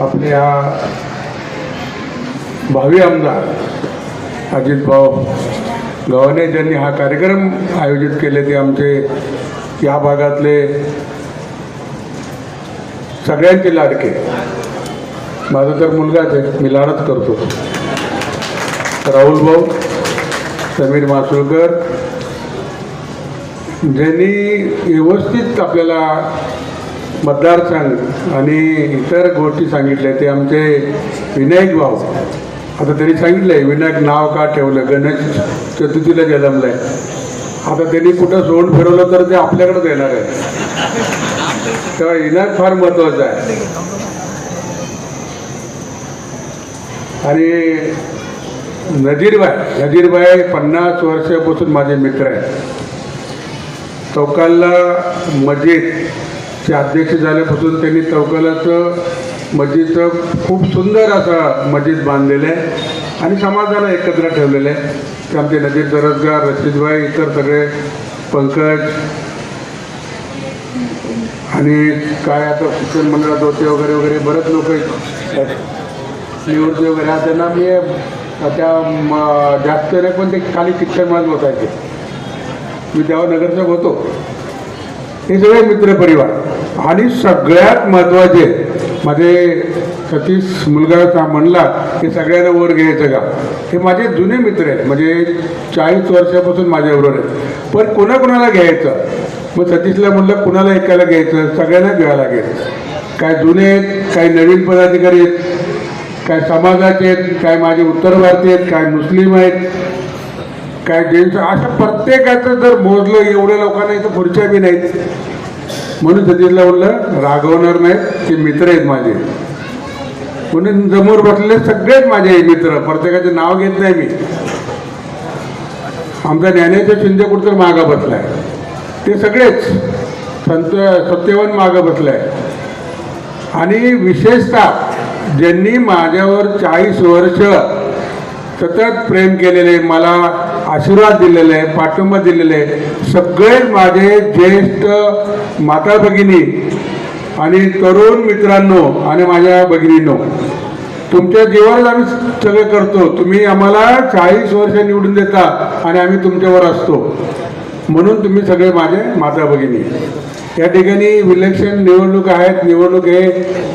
आपले हा भावी आमदार अजित भाऊ गव्हाणे ज्यांनी हा कार्यक्रम आयोजित केले ते आमचे या भागातले सगळ्यांचे लाडके. माझा तर मुलगाच आहे मी लाडच करतो. राहुल भाऊ समीर मासुळकर ज्यांनी व्यवस्थित आपल्याला मतदारसंघ आणि इतर गोष्टी सांगितल्या. ते आमचे विनायक भाऊ. आता त्यांनी सांगितलं आहे विनायक नाव का ठेवलं? गणेश चतुर्थीला जन्मलं आहे आता त्यांनी कुठं सोंड फिरवलं तर ते आपल्याकडंच येणार आहे तेव्हा विनायक फार महत्त्वाचं आहे. आणि नजीरबाई नजीरबाई पन्नास वर्षापासून माझे मित्र आहेत. चौकाला ते अध्यक्ष झाल्यापासून त्यांनी चौकालाचं मस्जिदचं खूप सुंदर असं मस्जिद बांधलेलं आहे. आणि समाजाला एकत्र ठेवलेलं आहे. ते आमचे नजीर दरजगार रशीदभाई इतर सगळे पंकज. आणि काय आता शिक्षण मंडळात होते वगैरे वगैरे बरेच लोक निवृत्ती वगैरे. त्यांना मी त्या जास्त नाही पण ते खाली शिक्षण मंडळ बसायचे मी तेव्हा नगरसेवक होतो. हे सगळे मित्रपरिवार आणि सगळ्यात महत्त्वाचे माझे सतीश मुलगा म्हणला की सगळ्यांना वर घ्यायचं का? हे माझे जुने मित्र आहेत. म्हणजे चाळीस वर्षापासून माझ्याबरोबर आहेत. पण कोणाकोणाला घ्यायचं? मग सतीशला म्हटलं कुणाला एकाला घ्यायचं? सगळ्यांना घ्यावं लागेल काय जुने आहेत काही नवीन पदाधिकारी आहेत काय समाजाचे आहेत काय माझे उत्तर भारतीय आहेत काय मुस्लिम आहेत काय जैन असं प्रत्येकाचं जर मोजलं एवढ्या लोकांना इथं खुर्च्या बी नाहीत. म्हणून सतीशला बोललं रागवणार नाहीत ते मित्र आहेत माझे. म्हणून समोर बसलेले सगळेच माझे मित्र प्रत्येकाचे नाव घेत नाही मी. आमचा ज्ञानेश्वर शिंदे कुठं मागा बसलाय. ते सगळेच संत सत्यवन मागं बसलाय. आणि विशेषतः ज्यांनी माझ्यावर चाळीस वर्ष सतत प्रेम केलेले मला आशीर्वाद दिलेले आहे पाठिंबा दिलेले आहे सगळे माझे ज्येष्ठ माता भगिनी आणि तरुण मित्रांनो आणि माझ्या भगिनींनो तुमच्या जीवावर आम्ही सगळं करतो. तुम्ही आम्हाला चाळीस वर्ष निवडून देता आणि आम्ही तुमच्यावर असतो. म्हणून तुम्ही सगळे माझे माता भगिनी. या ठिकाणी इलेक्शन निवडणूक आहेत. निवडणूक हे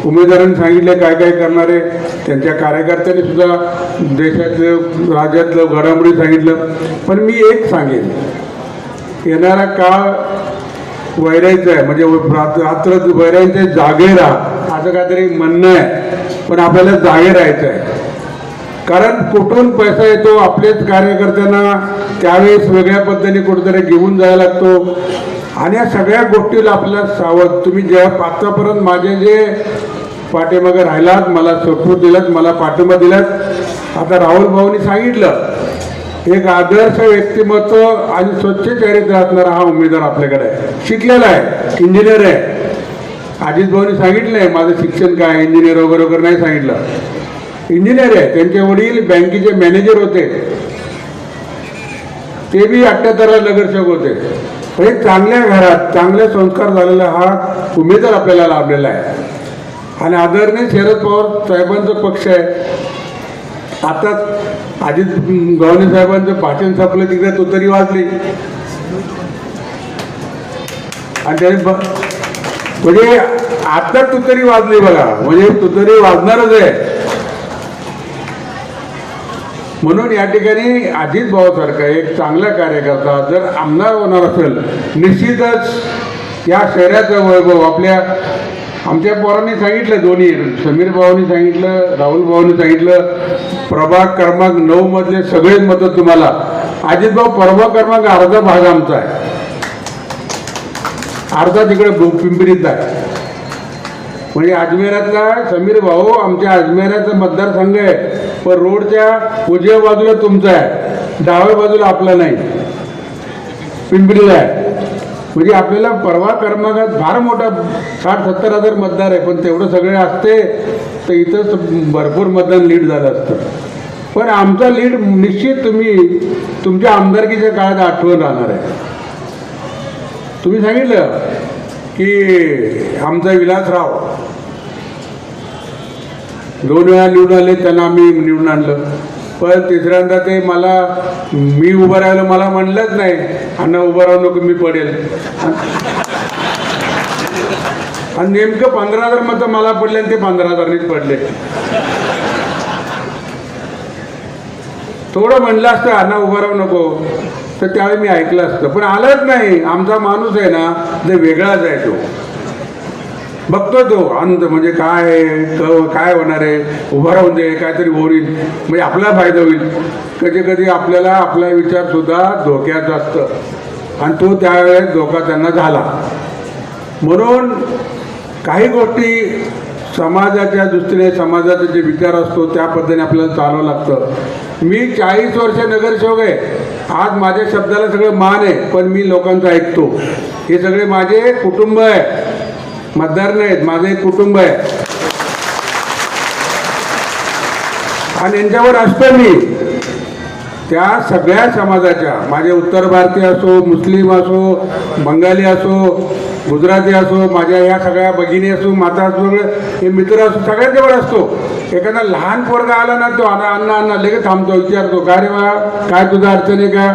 उमेदवारांनी सांगितले काय काय करणारे. त्यांच्या कार्यकर्त्यांनी सुद्धा देशातलं राज्यातलं घडामोडी सांगितलं. पण मी एक सांगेन. येणारा काळ वैरायचं आहे. म्हणजे रात्र रात्र जागे राहा असं काहीतरी म्हणणं आहे. पण आपल्याला जागे राहायचं आहे. कारण कुठून पैसा येतो आपलेच कार्यकर्त्यांना त्यावेळेस वेगळ्या पद्धतीने कुठेतरी घेऊन जायला लागतो. आणि या सगळ्या गोष्टीला आपल्याला सावध. तुम्ही ज्या आत्तापर्यंत माझे जे पाठीमागे राहिलात मला सपोर्ट दिलात मला पाठिंबा दिलात आता राहुल भाऊनी सांगितलं एक आदर्श व्यक्तिमत्व आणि स्वच्छ चरित्र असणारा हा उमेदवार आपल्याकडे आहे. शिकलेला आहे इंजिनियर आहे. अजित भाऊनी सांगितलं आहे माझं शिक्षण काय इंजिनियर वगैरे वगैरे नाही सांगितलं. इंजिनियर आहे त्यांचे वडील बँकेचे मॅनेजर होते. ते बी अठ्ठ्याहत्तरला नगरसेवक होते. हे चांगल्या घरात चांगले संस्कार झालेला हा उमेदवार आपल्याला लाभलेला आहे. आणि आदरणीय शरद पवार साहेबांचा पक्ष आहे. आता अजित गव्हाणे साहेबांचं भाषण संपलं तिकडे तो तरी वाजली आणि त्याने म्हणजे आता तू तरी वाजली बघा. म्हणजे तू तरी वाजणारच आहे. म्हणून या ठिकाणी अजित भाऊसारखा एक चांगला कार्यकर्ता जर आमदार होणार असेल निश्चितच या शहराचं वैभव आपल्या आमच्या पोरांनी सांगितलं दोन्ही समीर भाऊनी सांगितलं राहुल भाऊनी सांगितलं प्रभाग क्रमांक नऊ मधले सगळेच मतं तुम्हाला. अजित भाऊ प्रभाग क्रमांक अर्धा भाग आमचा आहे. अर्धा तिकडे पिंपरीत आहे. म्हणजे अजमेरातला समीर भाऊ आमच्या अजमेराचा मतदारसंघ आहे. पण रोडच्या उजव्या बाजूला तुमचं आहे. डाव्या बाजूला आपला नाही. पिंपरीला आहे. म्हणजे आपल्याला परवा कर्मागात फार मोठा साठ सत्तर हजार मतदार आहे पण तेवढं सगळे असते तर इथंच भरपूर मतदान लीड झालं असतं. पण आमचा लीड निश्चित तुम्ही तुमच्या आमदारकीच्या काळात आठवण राहणार आहे. तुम्ही सांगितलं की आमचा विलासराव दोन वेळा निवडून आले त्यांना आम्ही निवडून आणलं. पण तिसऱ्यांदा ते मला मी उभं राहिलं मला म्हणलंच नाही अण्णा उभं राहू नको मी पडेल. आणि नेमकं पंधरा हजार मतं मला पडले आणि ते पंधरा हजारनीच पडले. थोडं म्हणलं असतं अण्णा उभं राहू नको. तर त्यावेळी मी ऐकलं असतं. पण आलंच नाही. आमचा माणूस आहे ना ते वेगळाच आहे तो. बघतो तो अंत म्हणजे काय आहे, क काय होणार आहे? उभं राहून दे काहीतरी होईल. म्हणजे आपला फायदा होईल. कधी कधी आपल्याला आपला विचारसुद्धा धोक्यात असतं. आणि तो त्यावेळेस धोका त्यांना झाला. म्हणून काही गोष्टी समाजाच्या दृष्टीने समाजाचा जे विचार असतो त्या पद्धतीने आपल्याला चालावं लागतं. मी चाळीस वर्ष नगरसेवक आहे. आज माझ्या शब्दाला सगळं मान आहे पण मी लोकांचं ऐकतो. हे सगळे माझे कुटुंब आहे. मतदार नाहीत माझं एक कुटुंब आहे. आणि यांच्यावर असतो मी. त्या सगळ्या समाजाच्या माझे उत्तर भारतीय असो मुस्लिम असो बंगाली असो गुजराती असो माझ्या ह्या सगळ्या भगिनी असो माता असो हे मित्र असो सगळ्यांच्यावर असतो. एखादा लहान पोरगा आला ना तो अण्णा अण्णा अण्णा लगेच थांबतो विचारतो काय रे बा? काय तुझा अडचण आहे का?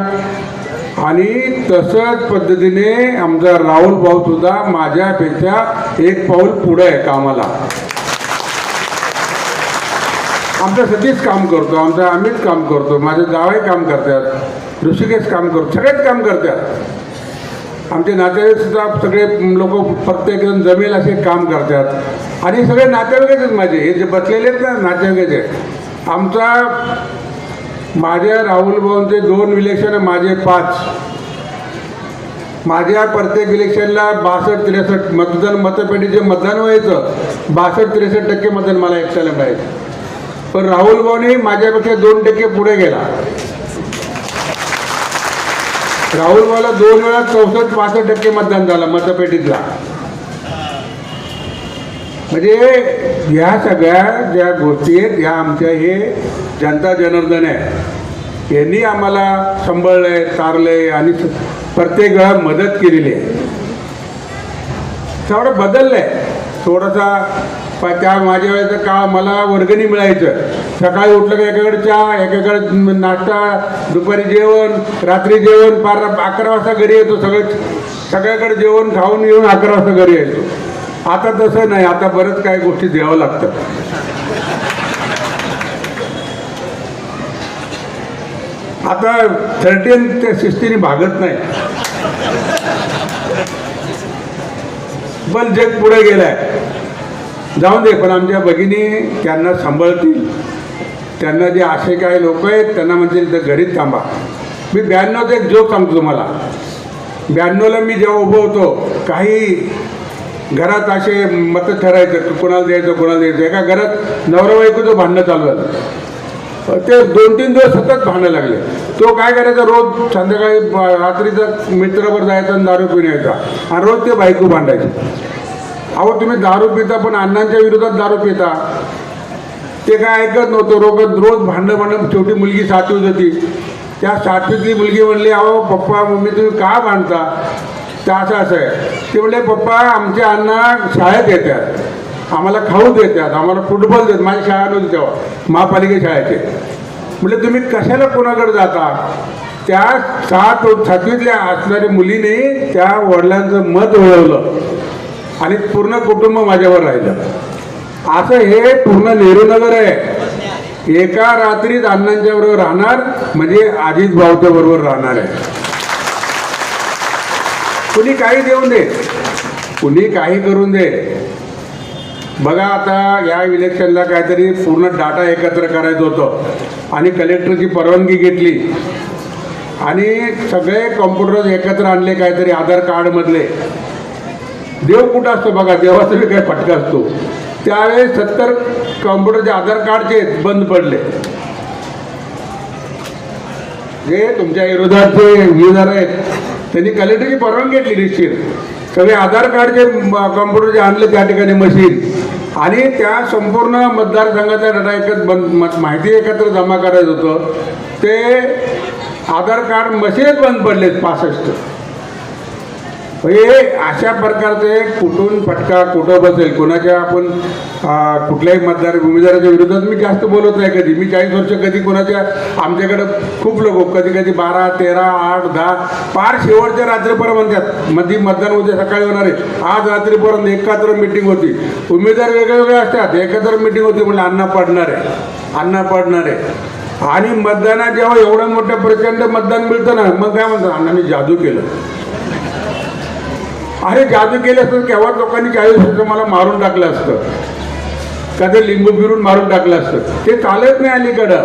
आणि तसंच पद्धतीने आमचा राहुल भाऊ सुद्धा माझ्यापेक्षा एक पाऊल पुढं आहे कामाला. आमचा सतीश काम करतो आमचा अमित काम करतो माझे जावई काम करतात ऋषिकेश काम करतो सगळेच काम करतात. आमचे नातेवाईक सुद्धा सगळे लोक प्रत्येक जण जमेल असे काम करतात. आणि सगळे नातेवाईकच माझे हे जे बसलेले आहेत ना नातेवाईकच आहेत आमचा माझ्या राहुल भाऊंचे दोन इलेक्शन माझे पाच. माझ्या प्रत्येक इलेक्शनला बासष्ट त्रेसष्ट मतदान मतपेटीचे मतदान व्हायचं. बासष्ट त्रेसष्ट टक्के मतदान मला एकट्याला मिळायचं पण राहुल भाऊने माझ्यापेक्षा दोन टक्के पुढे गेला. राहुल भाऊला दोन वेळा चौसष्ट पासष्ट टक्के मतदान झालं मतपेटीतला. म्हणजे ह्या सगळ्या ज्या गोष्टी आहेत ह्या आमच्या हे जनता जनार्दन आहे यांनी आम्हाला सांभाळलंय आहे आणि प्रत्येक वेळा मदत केलेली आहे. सगळं बदललं आहे थोडासा प- त्या माझ्या वेळेचं काळ मला वर्गणी मिळायचं. सकाळी उठलं की एकाकडे चहा एकाकडे नाश्ता दुपारी जेवण रात्री जेवण पार अकरा वाजता घरी येतो सगळं सगळ्याकडे जेवण खाऊन येऊन अकरा वाजता घरी यायचो. आता तसं नाही आता बरंच काही गोष्टी द्यावं लागतं. आता थर्टीन त्या शिस्तीने भागत नाही. पण जग पुढे गेलाय. जाऊन दे पण आमच्या भगिनी त्यांना सांभाळतील. त्यांना जे असे काही लोक आहेत त्यांना म्हणतील तर घरीच थांबा. मी ब्याण्णवचा एक जोक सांगतो तुम्हाला. ब्याण्णवला मी जेव्हा उभं होतो काही घरात असे मतं ठरायचं कोणाला द्यायचं कोणाला द्यायचं? एका घरात नवरा बायकोचं भांडणं चालू झालं ते दोन तीन दिवस सतत भांडणं लागले. तो काय करायचा? रोज संध्याकाळी रात्रीचा मित्रावर जायचा आणि दारू पिऊन यायचा. आणि रोज ते बायको भांडायचे. अहो तुम्ही दारू पिता पण अण्णांच्या विरोधात दारू पिता. ते काय ऐकत नव्हतं रोज रोज भांडणं भांडण. छोटी मुलगी सातवीत होती. त्या सातवीतली मुलगी म्हणली अहो पप्पा मम्मी तुम्ही का भांडता? ते असं असं आहे. ते म्हणले पप्पा आमचे अण्णा शाळेत येतात. आम्हाला खाऊ देतात. आम्हाला फुटबॉल देतात. माझी शाळा नव्हती तेव्हा. महापालिका शाळेचे. म्हणजे तुम्ही कशाला कोणाकडे जाता? त्या सात सातवीतल्या असणाऱ्या मुलीने त्या वडिलांचं मत वळवलं. आणि पूर्ण कुटुंब माझ्यावर राहिलं. असं हे पूर्ण नेहरूनगर आहे. एका रात्रीत अण्णांच्या बरोबर राहणार म्हणजे आधीच भाऊच्या बरोबर राहणार आहे. कुणी काही देऊन दे. कुणी काही करून दे. बघा आता या इलेक्शनला काहीतरी पूर्ण डाटा एकत्र करायचं होतं. आणि कलेक्टरची परवानगी घेतली. आणि सगळे कॉम्प्युटर एकत्र आणले काहीतरी आधार कार्डमधले देव कुठं असतो बघा देवाचा बी काय फटका असतो. त्यावेळेस सत्तर कॉम्प्युटरचे आधार कार्डचे बंद पडले. जे तुमच्या विरोधात जे उमेदवार आहेत. त्यांनी कलेक्टरची परवानगी घेतली निश्चित. सगळे आधार कार्डचे कॉम्प्युटर जे आणले त्या ठिकाणी मशीन. आणि त्या संपूर्ण मतदारसंघाचा डाटा एकत्र बंद म- माहिती एकत्र जमा करायचं होतं. ते आधार कार्ड मशीनच बंद पडलेत पासष्ट. हे अशा प्रकारचे कुठून फटका कुठं बसेल? कोणाच्या आपण कुठल्याही मतदार उमेदवाराच्या विरोधात मी जास्त बोलत नाही कधी. मी चाळीस वर्ष कधी कोणाच्या आमच्याकडं खूप लोक कधी कधी बारा तेरा आठ दहा पार शेवटच्या रात्रीपर्यंत म्हणतात मध्ये मतदान उद्या सकाळी होणार आहे. आज रात्रीपर्यंत एकत्र मिटिंग होती. उमेदवार वेगळे वेगळे असतात. एकत्र मिटिंग होती म्हणजे अण्णा पडणार आहे. अण्णा पडणार आहे. आणि मतदानात जेव्हा एवढं मोठं प्रचंड मतदान मिळतं ना मग काय म्हणतात? अण्णांनी जादू केलं. अरे जादू केलं असतं केव्हा लोकांनी चाळीस वर्ष मला मारून टाकलं असतं. का ते लिंबू फिरून मारून टाकलं असतं. ते चालत नाही अलीकडं.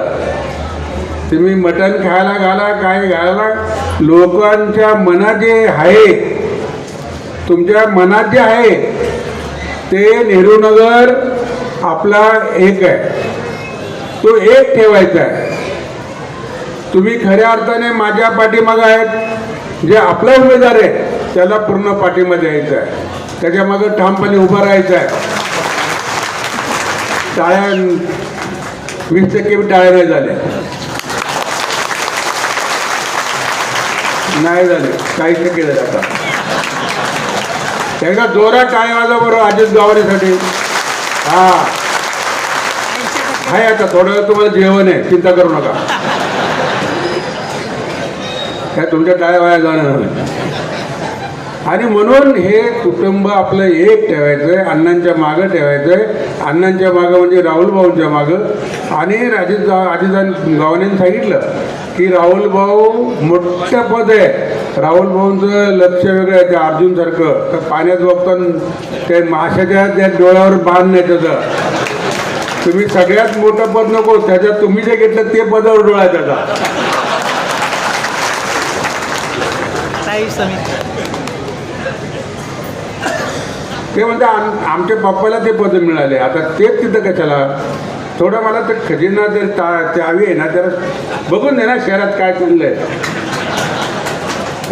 तुम्ही मटण खायला घाला काय घाला. लोकांच्या मनात जे आहे तुमच्या मनात जे आहे ते नेहरूनगर आपला एक आहे. तो एक ठेवायचा आहे. तुम्ही खऱ्या अर्थाने माझ्या पाठीमागं आहेत. जे आपला उमेदवार आहे त्याला पूर्ण पाठिंबा द्यायचा आहे. त्याच्या मागं ठामपणे उभं राहायचं आहे. टाळ्या वीस टक्के टाळ्या नाही झाल्या. नाही झाले काही टक्के झाले आता. एकदा जोरात टाळ्या वाजा बरोबर अजित गावारीसाठी हा. आहे आता. थोडं तुम्हाला जेवण आहे. चिंता करू नका. काय तुमच्या टाळ्या वाया जाणार नाही. आणि म्हणून हे कुटुंब आपलं एक ठेवायचं आहे अण्णांच्या मागं ठेवायचं आहे अण्णांच्या मागं म्हणजे राहुल भाऊंच्या मागं. आणि राजीव जा गावाने सांगितलं की राहुल भाऊ मोठं पद आहे राहुल भाऊंचं लक्ष वेगळं आहे त्या अर्जुनसारखं. तर पाण्यात बघताना ते माशाच्या त्या डोळ्यावर बांध नाही त्याचं. तुम्ही सगळ्यात मोठं पद नको त्याच्यात तुम्ही जे घेतलं ते पदावर डोळा त्याचा ताई समिती ते म्हणते आम आमच्या पप्पाला ते पद मिळाले. आता तेच तिथं कशाला? थोडं मला ते खजिना जर ता चावी आहे ना जरा बघून दे ना शहरात काय चाललं आहे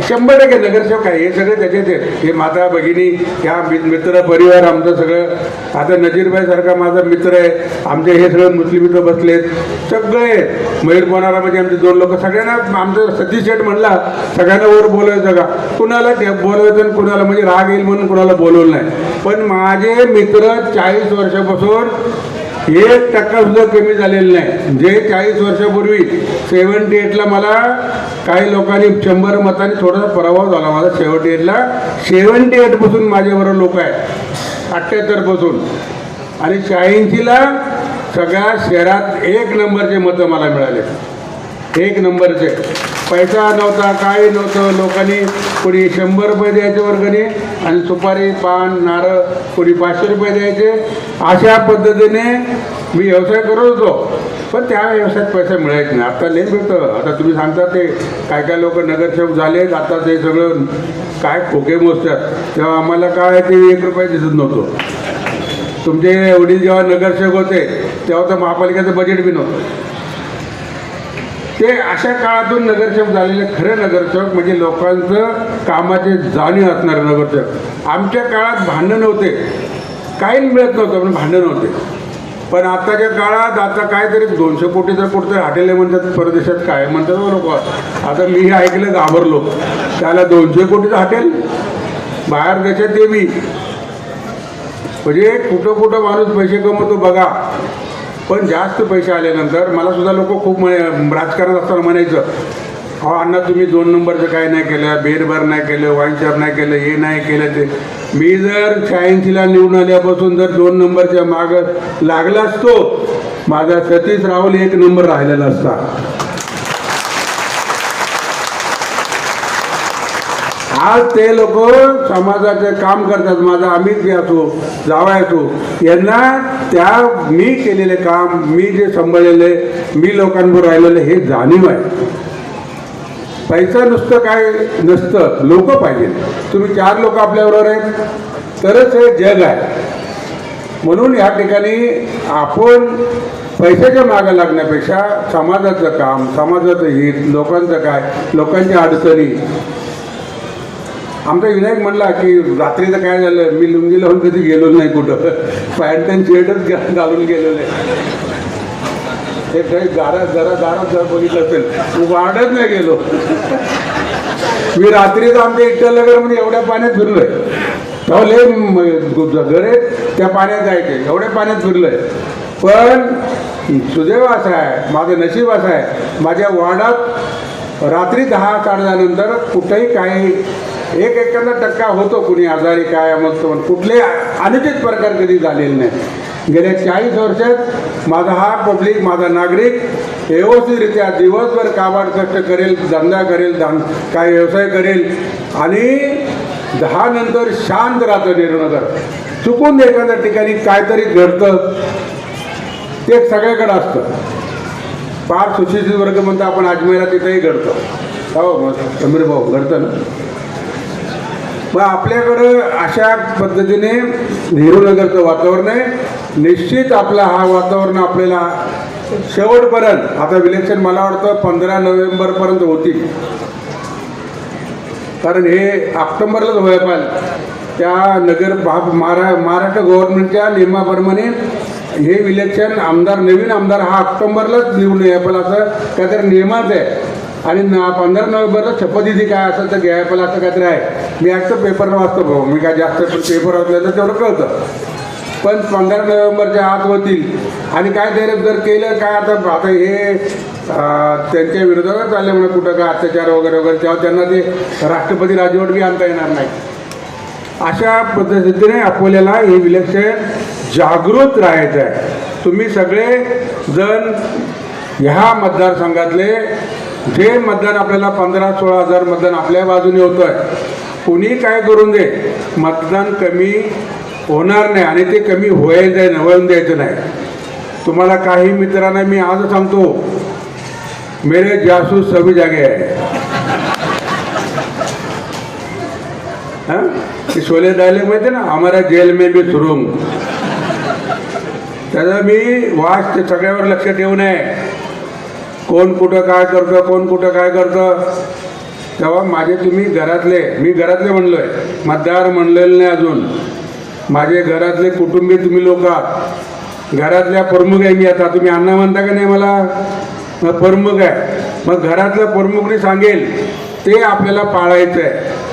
शंभर टक्के नगरसेवक आहे हे सगळे त्याच्यात आहेत हे माता भगिनी ह्या मित्र परिवार आमचं सगळं. आता नजीरबाई सारखा माझा मित्र आहे. आमचे हे सगळे मुस्लिम मित्र बसलेत सगळे. मयूर म्हणजे आमचे दोन लोक. सगळ्यांना आमचं सतीश शेठ म्हणला सगळ्यांना वर बोलायचं का कुणाला ते बोलवायचं कुणाला म्हणजे राग येईल म्हणून कुणाला बोलवलं नाही. पण माझे मित्र चाळीस वर्षापासून एक टक्का सुद्धा कमी झालेलं नाही. जे चाळीस वर्षापूर्वी सेव्हन्टी एटला मला काही लोकांनी शंभर मतांनी थोडासा पराभव झाला माझा सेव्हन्टी एटला सेव्हन्टी एटपासून माझ्याबरोबर लोक आहेत. अठ्ठ्याहत्तरपासून आणि शहाऐंशीला सगळ्या शहरात एक नंबरचे मतं मला मिळाले एक नंबरचे. पैसा नव्हता काही नव्हतं लोकांनी कोणी शंभर रुपये द्यायचे वर्गणी आणि सुपारी पान नारळ कोणी पाचशे रुपये द्यायचे. अशा पद्धतीने मी व्यवसाय करत होतो. पण त्या व्यवसायात पैसे मिळायचे नाही. आता लई मिळतं आता तुम्ही सांगता ते काय काय लोक नगरसेवक झालेत आता ते सगळं काय खोके मोजतात. तेव्हा आम्हाला काय ते एक रुपये दिसत नव्हतं. तुमचे वडील जेव्हा नगरसेवक होते तेव्हा तर महापालिकेचं बजेट बी नव्हतं. ते अशा काळातून नगरसेवक झालेले खरे नगरसेवक म्हणजे लोकांचं कामाचे जाणीव असणारे नगरसेवक. आमच्या काळात भांडणं नव्हते काही मिळत नव्हतं पण भांडणं नव्हते पण आताच्या काळात आता काहीतरी दोनशे कोटी जर कुठं हॉटेल म्हणतात परदेशात काय म्हणतात हो लोक. आता मी हे ऐकलं घाबरलो. त्याला दोनशे कोटीचं हॉटेल बाहेर देशात ते बी म्हणजे कुठं कुठं माणूस पैसे कमवतो बघा. पण जास्त पैसे आल्यानंतर मला सुद्धा लोक खूप म्हणे राजकारणात असताना म्हणायचं अहो अण्णा तुम्ही दोन नंबरचं काय नाही केलं बेरभर नाही केलं वाईनचार नाही केलं हे नाही केलं ते. मी जर शहाऐंशीला निवडून आल्यापासून जर दोन नंबरच्या मागं लागला असतो माझा सतीश राहुल एक नंबर राहिलेला असता. आज ते लोक समाजाचे काम करतात. माझा अमित बी असो जावा असो यांना त्या मी केलेले काम मी जे सांभाळलेले मी लोकांवर राहिलेले हे जाणीव आहे. पैसा नुसतं काय नसतं लोक पाहिजे. तुम्ही चार लोक आपल्याबरोबर आहेत तरच हे जग आहे. म्हणून या ठिकाणी आपण पैशाच्या मागं लागण्यापेक्षा समाजाचं काम समाजाचं हित लोकांचं काय लोकांच्या अडचणी आमचा विनायक म्हणला की रात्रीचं काय झालं? मी लुंगी लावून कधी गेलो नाही कुठं. पॅन्ट आणि शर्टच घालून गेलो नाही हे काही दारात जरा दारात जर बघितलं असेल वाढत नाही गेलो. मी रात्रीच आमच्या इटलनगरमध्ये एवढ्या पाण्यात फिरलोय. तेव्हा लय घरे त्या पाण्यात जायचे एवढ्या पाण्यात फिरलोय. पण सुदैव असं आहे माझं नशीब असं आहे. माझ्या वार्डात रात्री दहा काढल्यानंतर कुठेही काही एक एखादा टक्का होतो कुणी आजारी काय मग तो कुठले अनुचित प्रकार कधी झालेले नाही गेल्या चाळीस वर्षात माझा हा पब्लिक माझा नागरिक व्यवस्थितरित्या दिवसभर काबाड कष्ट करेल धंदा करेल धान काय व्यवसाय करेल आणि दहा नंतर शांत राहतं निर्णय चुकून एखाद्या ठिकाणी काहीतरी घडतं ते सगळ्याकडं असतं. फार सुशिक्षित वर्ग म्हणतो आपण अजमेरला तिथेही घडतं. हो मग समीर भाऊ घडतं ना? मग आपल्याकडं अशा पद्धतीने नेहरूनगरचं वातावरण आहे. निश्चित आपला हा वातावरण आपल्याला शेवटपर्यंत आता इलेक्शन मला वाटतं पंधरा नोव्हेंबरपर्यंत होतील. कारण हे ऑक्टोंबरलाच व्हायला पाहिजे. त्या नगर भा- महारा महाराष्ट्र गव्हर्नमेंटच्या नियमाप्रमाणे हे इलेक्शन आमदार नवीन आमदार हा ऑक्टोंबरलाच निवडून यायला पाहिजे असं काहीतरी नियमाच आहे. आणि न पंधरा नोव्हेंबरला शपथविधी काय असेल तर घ्यायला पाहिजे असं काहीतरी आहे. मी ॲक्ट पेपरनं वाचतो भाऊ. मी काय जास्त पेपर वाचलं तर तेवढं कळतं. पण पंधरा नोव्हेंबरच्या आत होतील. आणि काय ते जर केलं काय आता आता हे त्यांच्या विरोधात चालले म्हणा कुठं काय अत्याचार वगैरे वगैरे तेव्हा त्यांना ते राष्ट्रपती राजवट बी आणता येणार नाही. अशा पद्धतीने अकोल्याला हे विलक्षण जागृत राहायचं आहे तुम्ही सगळे जण ह्या मतदारसंघातले जे मतदान आपल्याला पंधरा सोळा हजार मतदान आपल्या बाजूने होतं आहे कुणी काय करून दे मतदान कमी होणार नाही आणि ते कमी व्हायचं होऊन द्यायचं नाही. तुम्हाला काही मित्रांना मी आज सांगतो मेरे जासूस सभी जागे आहे हाँ? ते शोले डायलॉग माहिती ना आम्हाला जेल में बी सुरुंग. त्याचा मी वाच ते सगळ्यावर लक्ष ठेवून आहे कोण कुठं काय करतं कोण कुठं काय करतं? तेव्हा माझे तुम्ही घरातले मी घरातले म्हणलोय मतदार म्हणलेलं नाही अजून. माझे घरातले कुटुंबी तुम्ही लोक आहात. घरातल्या प्रमुख आहे मी आता. तुम्ही अण्णा म्हणता का नाही मला? मग प्रमुख आहे. मग घरातल्या प्रमुखने सांगेल. ते आपल्याला पाळायचं आहे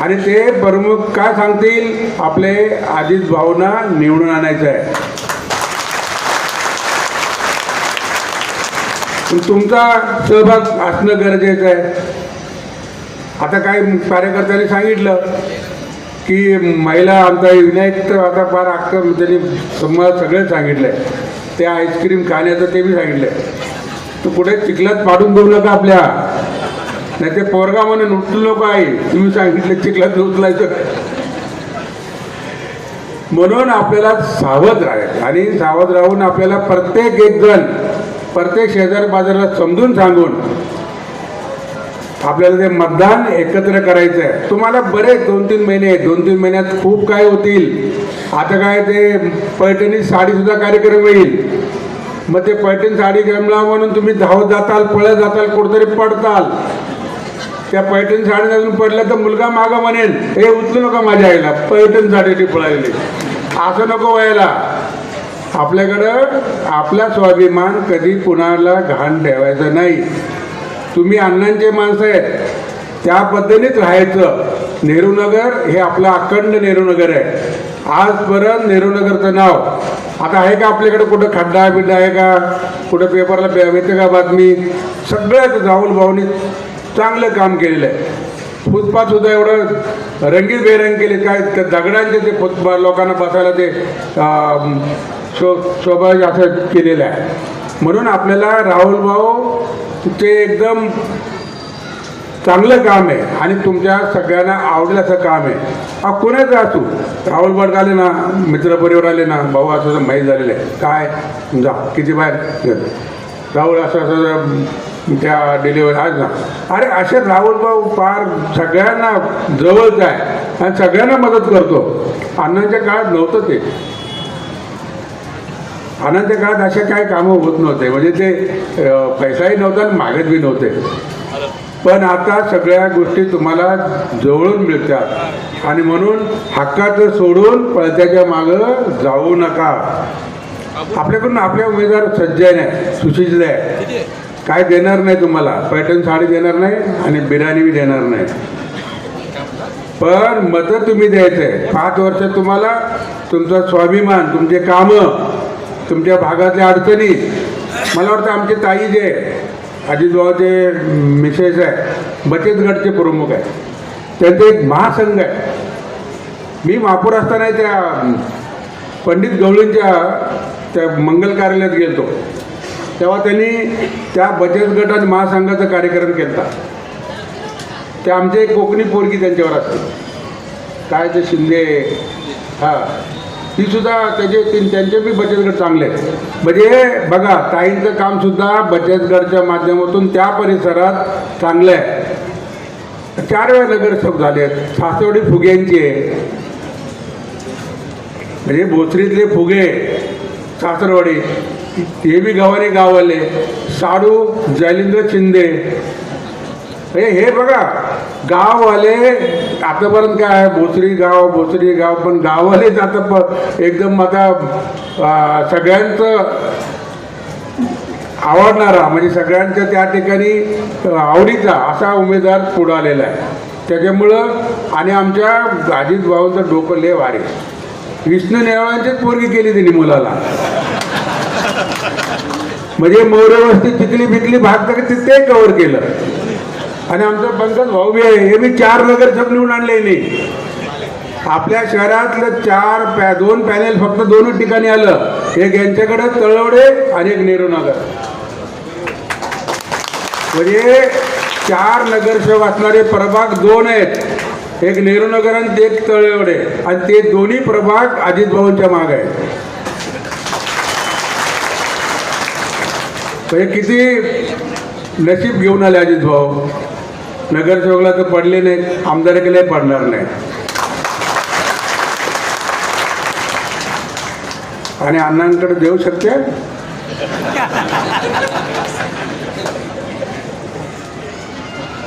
आणि ते प्रमुख काय सांगतील? आपले आधीच भावना निवडून आणायचं आहे तुमचा सहभाग असणं गरजेचं आहे. आता काही कार्यकर्त्यांनी सांगितलं की महिला आमचा विनायक तर आता फार अख्खं त्यांनी तुम्हाला सगळं सांगितलं आहे ते आईस्क्रीम खाण्याचं ते बी सांगितलं आहे तू कुठे चिखलात पाडून देऊ नका आपल्या. नाही ते पोरगा म्हणून उठलं नको आहे तुम्ही सांगितलं चिखलात उचलायचं. म्हणून आपल्याला सावध राहायचं. आणि सावध राहून आपल्याला प्रत्येक एक जण प्रत्येक शेजार बाजाराला समजून सांगून आपल्याला ते मतदान एकत्र करायचं आहे तुम्हाला बरेच दोन तीन महिने दोन तीन महिन्यात खूप काय होतील. आता काय ते पैठणी साडीसुद्धा कार्यक्रम येईल मग ते पैठणी साडी जमला म्हणून तुम्ही धावत जाताल पळत जाताल कुठेतरी पडताल. त्या पैठण साडी अजून पडल्या तर मुलगा मागं म्हणेल हे उचलू नका माझ्या आईला पैठण साडीची पळालेली. असं नको व्हायला. आपल्याकडं आपला स्वाभिमान कधी कुणाला घाण ठेवायचं नाही. तुम्ही अण्णांचे माणसं आहेत. त्या पद्धतीनेच राहायचं. नेहरूनगर हे आपलं अखंड नेहरूनगर आहे. आजपर्यंत नेहरूनगरचं नाव. आता आहे का आपल्याकडे कुठं खड्डा बिड्डा आहे का? कुठं पेपरला येते का बातमी? सगळ्याच राहुल भाऊनी चांगलं काम केलेलं आहे. फुटपाथसुद्धा एवढं रंगीत बेरंग केले काय त्या दगडांचे ते फुटपाथ लोकांना बसायला ते शो शोभा असं केलेलं आहे. म्हणून आपल्याला राहुल भाऊ ते एकदम चांगलं काम आहे आणि तुमच्या सगळ्यांना आवडेल असं काम आहे. हा कुणाचं असू? राहुल बर्ग आले ना मित्रपरिवार आले ना भाऊ असं असं माहीत झालेलं आहे. काय? जा किती बाहेर? राहुल असं असं त्या डिलिव्हरी आज ना अरे असे राहुल भाऊ फार सगळ्यांना जवळच आहे आणि सगळ्यांना मदत करतो. अण्णांच्या काळात नव्हतं ते. अण्णांच्या काळात अशा काय कामं होत नव्हते. म्हणजे ते पैसाही नव्हता आणि मागत बी नव्हते. पण आता सगळ्या गोष्टी तुम्हाला जवळून मिळतात. आणि म्हणून हक्काचं सोडून पळत्याच्या मागं जाऊ नका. आपल्याकडून आपल्या उमेदवार सज्ज आहे सुशिजले आहे. काय देणार नाही तुम्हाला. पैठण साडी देणार नाही आणि बिर्याणी बी देणार नाही. पण मतं तुम्ही द्यायचं आहे पाच वर्ष तुम्हाला तुमचा स्वाभिमान तुमचे कामं तुमच्या भागातल्या अडचणी. मला वाटतं आमचे ताई जे अजित मिसेस आहे बचत गटचे प्रमुख आहे. त्यांचे एक महासंघ आहे. मी महापूर असताना त्या पंडित गवळींच्या त्या मंगल कार्यालयात गेलो तेव्हा त्यांनी त्या बचत गटात महासंघाचा कार्यक्रम केला ते आमचे एक कोकणी पोरगी त्यांच्यावर असते. काय ते शिंदे हां. ती सुद्धा त्याचे त्यांचे बी बचत गट चांगले आहेत. म्हणजे बघा ताईंचं कामसुद्धा बचत गटच्या माध्यमातून त्या परिसरात चांगलं आहे. चार वेळा नगरसेवक झाले आहेत. सासवडी फुग्यांची आहे. म्हणजे भोसरीतले फुगे सासरवाडी हे बी गव्हाने गाववाले. साडू जैलेंद्र शिंदे. हे बघा गाववाले आतापर्यंत काय आहे? भोसरी गाव भोसरी गाव पण गाववालेच आता प एकदम आता सगळ्यांचं आवडणारा म्हणजे सगळ्यांच्या त्या ठिकाणी आवडीचा असा उमेदवार पुढं आलेला आहे. त्याच्यामुळं आणि आमच्या अजित भाऊंचं डोकं लय वारे. विष्णू नेवाळ्यांचीच पोरगी केली त्यांनी मुलाला. म्हणजे मोरवस्ती चिखली बिकली भाग तर ते कव्हर केलं. आणि आमचं पंकज भाऊ बी आहे. हे मी चार नगरसेवक निवडून आणले नाही आपल्या शहरातलं चार पॅ दोन पॅनेल फक्त दोनच ठिकाणी आलं. एक यांच्याकडे तळवडे आणि एक नेहरू नगर. म्हणजे चार नगरसेवक असणारे प्रभाग दोन आहेत. एक नेहरू नगर आणि एक तळवडे. आणि ते दोन्ही प्रभाग अजित भाऊंच्या माग आहेत. म्हणजे किती नशीब घेऊन आले अजित भाऊ. नगरसेवकला तर पडले नाहीत आमदारकीलाही पडणार नाही आणि अण्णांकडे देऊ शकते?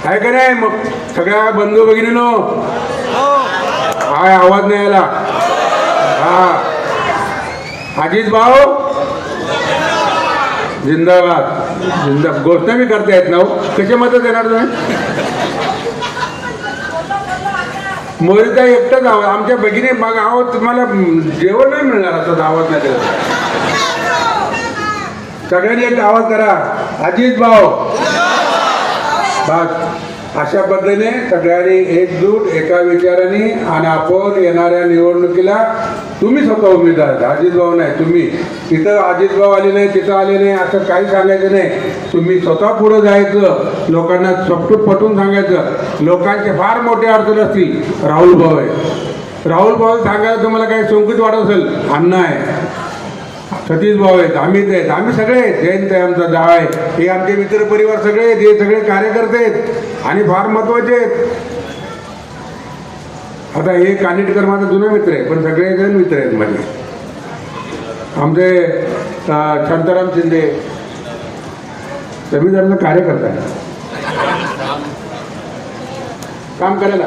काय का नाही? मग सगळ्या बंधू भगिनीनो? हाय आवाज नाही आला. हा. अजित भाऊ? जिंदाबाद. जिंदा गोष्ट मी करता येत ना हो. कशी मदत देणार तुम्ही? मोरिता एकटंच आहोत आमच्या भगिनी मग आहोत तुम्हाला जेवण नाही मिळणार आता आवाज नाही त्याला. सगळ्यांनी एक आवाज करा. अजित भाऊ. बस. अशा पद्धतीने सगळ्यांनी एकजूट एका विचाराने आणि आपण येणाऱ्या निवडणुकीला तुम्ही स्वतः उमेदवार अजितभाऊ अजित भाऊ नाही तुम्ही. तिथं अजित भाऊ आले नाही तिथं आले नाही असं काही सांगायचं नाही. तुम्ही स्वतः पुढं जायचं लोकांना सपटूट पटून सांगायचं. लोकांचे फार मोठे अडचण असतील. राहुल भाऊ आहे. राहुल भाऊ सांगायला तुम्हाला काही संकट वाटत असेल? अण्णा आहे. सतीश भाऊ आहेत अमित आहेत आम्ही सगळे आहेत. जयंत आहे आमचा जाव आहे. हे आमचे मित्र परिवार सगळे आहेत हे सगळे कार्यकर्ते आहेत. आणि फार महत्त्वाचे आहेत. आता हे कानिटकर माझा जुना मित्र आहे पण सगळे जण मित्र आहेत माझे. आमचे शांताराम शिंदे. जमीनदाराचा कार्यकर्ता आहे. काम करायला.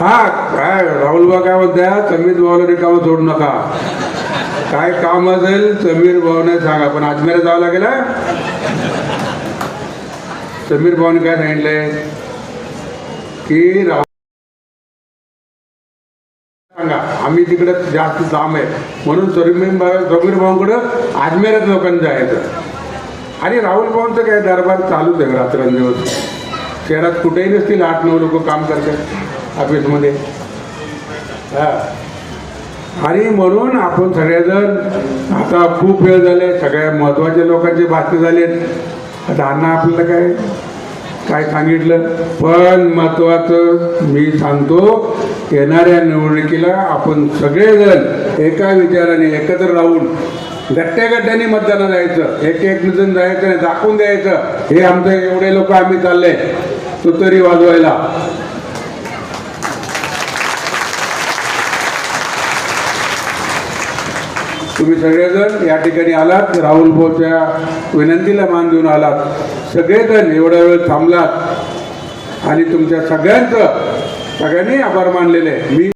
हा काय राहुल बा काय म्हणतात समीर भाऊला रिकामं सोडू नका. काय काम असेल समीर भाऊने सांगा. पण अजमेर जावं लागेल? समीर भाऊने काय सांगितलंय? की राहुल आम्ही तिकडे जास्त जाम आहे. म्हणून समीर भाऊ समीर भाऊंकडं अजमेरच लोकांचं जायचं आणि राहुल भाऊंचं काय दरबार चालूच आहे रात्रंदिवस. शहरात कुठेही नसतील आठ नऊ लोक काम करतात ऑफिसमध्ये. हां. आणि म्हणून आपण सगळेजण आता खूप वेळ झाले सगळ्या महत्त्वाच्या लोकांचे भाषण झाले. आता अण्णा आपल्याला काय? काय सांगितलं? पण महत्त्वाचं मी सांगतो येणाऱ्या निवडणुकीला आपण सगळेजण एका विचाराने एकत्र राहून गट्ट्या गट्ट्याने मतदानाला जायचं. एक एक जण जायचं दाखवून द्यायचं. हे आमचं एवढे लोक आम्ही चालले. तुतरी वाजवायला. तुम्ही सगळेजण या ठिकाणी आलात. राहुल भाऊच्या विनंतीला मान देऊन आलात. सगळेजण एवढा वेळ थांबलात. आणि तुमच्या सगळ्यांचं सगळ्यांनी आभार मानलेले. मी